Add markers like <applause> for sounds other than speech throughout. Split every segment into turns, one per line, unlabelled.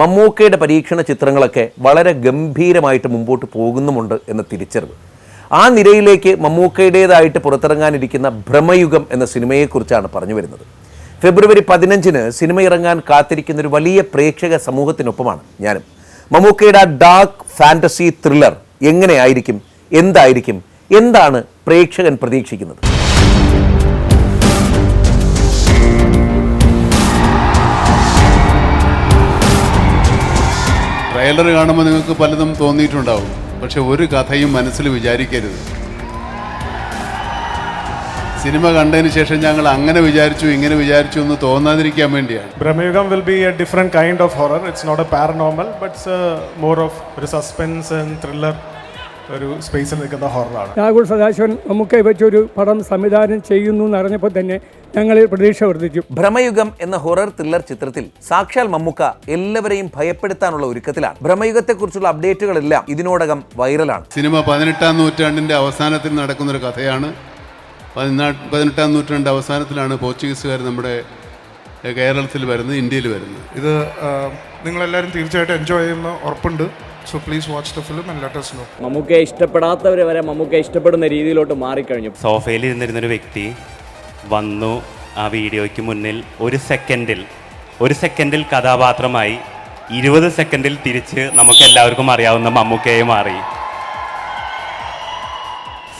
മമ്മൂക്കയുടെ പരീക്ഷണ ചിത്രങ്ങളൊക്കെ വളരെ ഗംഭീരമായിട്ട് മുമ്പോട്ട് പോകുന്നുമുണ്ട് എന്ന തിരിച്ചറിവ്. ആ നിരയിലേക്ക് മമ്മൂക്കയുടേതായിട്ട് പുറത്തിറങ്ങാനിരിക്കുന്ന ഭ്രമയുഗം എന്ന സിനിമയെക്കുറിച്ചാണ് പറഞ്ഞു വരുന്നത്. ഫെബ്രുവരി പതിനഞ്ചിന് സിനിമ ഇറങ്ങാൻ കാത്തിരിക്കുന്ന ഒരു വലിയ പ്രേക്ഷക സമൂഹത്തിനൊപ്പമാണ് ഞാനും. മമ്മൂക്കയുടെ ആ ഡാർക്ക് ഫാന്റസി ത്രില്ലർ എങ്ങനെയായിരിക്കും എന്തായിരിക്കും എന്താണ് പ്രേക്ഷകൻ പ്രതീക്ഷിക്കുന്നത്?
ട്രെയിലർ കാണുമ്പോൾ നിങ്ങൾക്ക് പലതും തോന്നിയിട്ടുണ്ടാവും. പക്ഷെ ഒരു കഥയും മനസ്സിൽ വിചാരിക്കരുത്. സിനിമ കണ്ടതിന് ശേഷം ഞങ്ങൾ അങ്ങനെ വിചാരിച്ചു ഇങ്ങനെ വിചാരിച്ചു എന്ന് തോന്നാതിരിക്കാൻ വേണ്ടിയാണ്.
Bramayugam will be a different kind of horror. It's not a paranormal, but it's more of ഒരു സസ്പെൻസ് ആൻഡ് ത്രില്ലർ ഒരു സ്പേസിൽ നിൽക്കുന്ന ഹൊററാണ്
രാഹുൽ സദാശിവൻ നമുക്ക് വെച്ചൊരു പടം സംവിധാനം ചെയ്യുന്നു എന്നറിഞ്ഞപ്പോൾ തന്നെ ഞങ്ങളിൽ പ്രതീക്ഷ വർദ്ധിച്ചു.
ഭ്രമയുഗം എന്ന ഹൊറർ ത്രില്ലർ ചിത്രത്തിൽ സാക്ഷാൽ മമ്മുക്ക എല്ലാവരെയും ഭയപ്പെടുത്താനുള്ള ഒരുക്കത്തിലാണ്. ഭ്രമയുഗത്തെക്കുറിച്ചുള്ള അപ്ഡേറ്റുകളെല്ലാം ഇതിനോടകം വൈറലാണ്.
സിനിമ പതിനെട്ടാം നൂറ്റാണ്ടിന്റെ അവസാനത്തിൽ നടക്കുന്ന ഒരു കഥയാണ്. പതിനാ പതിനെട്ടാം നൂറ്റാണ്ട് അവസാനത്തിലാണ് പോർച്ചുഗീസുകാർ നമ്മുടെ കേരളത്തിൽ വരുന്നത് ഇന്ത്യയിൽ വരുന്നത്.
ഇത് നിങ്ങളെല്ലാവരും തീർച്ചയായിട്ടും എൻജോയ് ചെയ്യുന്ന ഉറപ്പുണ്ട്. So please watch the film and let us know
മമ്മൂക്കയെ ഇഷ്ടപ്പെടാത്തവർ വരെ മമ്മൂക്കയെ ഇഷ്ടപ്പെടുന്ന രീതിയിലോട്ട് മാറിക്കഴിഞ്ഞു.
സോഫയിൽ ഇരുന്നിരുന്നൊരു വ്യക്തി വന്നു ആ വീഡിയോയ്ക്ക് മുന്നിൽ ഒരു സെക്കൻഡിൽ ഒരു സെക്കൻഡിൽ കഥാപാത്രമായി ഇരുപത് സെക്കൻഡിൽ തിരിച്ച് നമുക്ക് എല്ലാവർക്കും അറിയാവുന്ന മമ്മൂക്കയെ മാറി.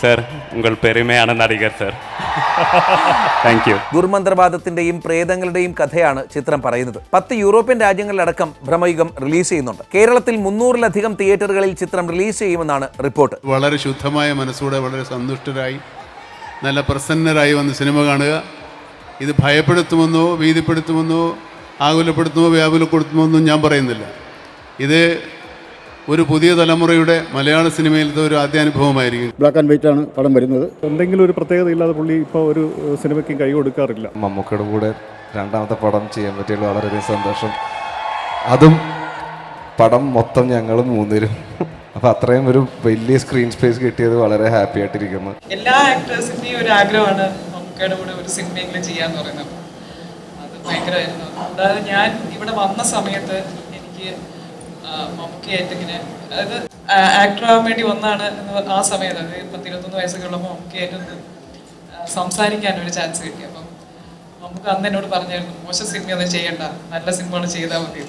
സർ ഉങ്ങൾ പെരുമയാണ് നടികർ സർ. <laughs> താങ്ക് യു
ദുർമന്ത്രവാദത്തിന്റെയും പ്രേതങ്ങളുടെയും കഥയാണ് ചിത്രം പറയുന്നത്. പത്ത് യൂറോപ്യൻ രാജ്യങ്ങളിലടക്കം ഭ്രമയുഗം റിലീസ് ചെയ്യുന്നുണ്ട്. കേരളത്തിൽ മുന്നൂറിലധികം തിയേറ്ററുകളിൽ ചിത്രം റിലീസ് ചെയ്യുമെന്നാണ് റിപ്പോർട്ട്.
വളരെ ശുദ്ധമായ മനസ്സോടെ വളരെ സന്തുഷ്ടരായി നല്ല പ്രസന്നരായി വന്ന് സിനിമ കാണുക. ഇത് ഭയപ്പെടുത്തുമെന്നോ ഭീതിപ്പെടുത്തുമെന്നോ ആകുലപ്പെടുത്തുമോ വ്യാകുലപ്പെടുത്തുമോ ഞാൻ പറയുന്നില്ല. ഇത് ഒരു പുതിയ തലമുറയുടെ മലയാള സിനിമയിലത്തെ ഒരു ആദ്യാനുഭവമായിരിക്കും
ബ്ലാക്ക് ആൻഡ് വൈറ്റ് ആണ് പടം വരുന്നത്.
എന്തെങ്കിലും ഒരു പ്രത്യേകത ഇല്ലാതെ പുള്ളി ഇപ്പോൾ ഒരു സിനിമയ്ക്ക് കൈ കൊടുക്കാറില്ല.
മമ്മൂക്കയുടെ കൂടെ രണ്ടാമത്തെ പടം ചെയ്യാൻ പറ്റിയത് വളരെയധികം സന്തോഷം. അതും പടം മൊത്തം ഞങ്ങളും മൂന്നിരും അപ്പൊ അത്രയും ഒരു വലിയ സ്ക്രീൻ സ്പേസ് കിട്ടിയത് വളരെ ഹാപ്പി ആയിട്ടിരിക്കുന്നു.
എല്ലാ ആക്ടേഴ്സിന്റെയും ഒരു ആഗ്രഹമാണ് മമ്മൂക്കയുടെ കൂടെ ഒരു സിനിമയെങ്കിലും ചെയ്യാന്ന് പറയുന്നത്. അത് ഭയങ്കരമായിരുന്നു. അതായത് ഞാൻ ഇവിടെ വന്ന സമയത്ത് എനിക്ക് ആ, മമ്മൂക്കയായിട്ട് അതായത് ആക്ടർ ആവാൻ വേണ്ടി വന്നാണ് എന്ന് ആ സമയത്ത് അതായത് പത്ത് ഇരുപത്തൊന്ന് വയസ്സൊക്കെ ഉള്ളപ്പോൾ മമ്മൂക്കയായിട്ടൊന്ന് ആ, സംസാരിക്കാൻ ഒരു ചാൻസ് കിട്ടി. അപ്പം നമുക്ക് അന്ന് എന്നോട് പറഞ്ഞായിരുന്നു മോശം സിനിമയൊന്നും ചെയ്യണ്ട നല്ല സിനിമകൾ ചെയ്താൽ മതി.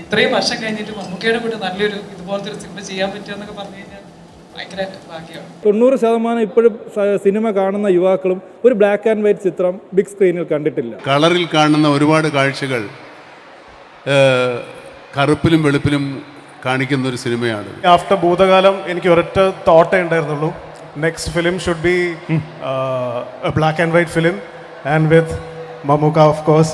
ഇത്രയും വർഷം കഴിഞ്ഞിട്ട് മമ്മൂക്കയുടെ കൂടെ നല്ലൊരു ഇതുപോലത്തെ ഒരു സിനിമ ചെയ്യാൻ പറ്റുമെന്നൊക്കെ പറഞ്ഞു കഴിഞ്ഞാൽ ഭയങ്കര ഭാഗ്യമാണ്.
തൊണ്ണൂറ് ശതമാനം ഇപ്പോഴും സിനിമ കാണുന്ന യുവാക്കളും ഒരു ബ്ലാക്ക് ആൻഡ് വൈറ്റ് ചിത്രം ബിഗ് സ്ക്രീനിൽ കണ്ടിട്ടില്ല.
കളറിൽ കാണുന്ന ഒരുപാട് കാഴ്ചകൾ കറുപ്പിലും വെളുപ്പിലും കാണിക്കുന്ന ഒരു സിനിമയാണ്.
ആഫ്റ്റർ ഭൂതകാലം എനിക്ക് ഒരൊറ്റ തോട്ടേ ഉണ്ടായിരുന്നുള്ളൂ. Next film should be black and white film and with Mammookka of course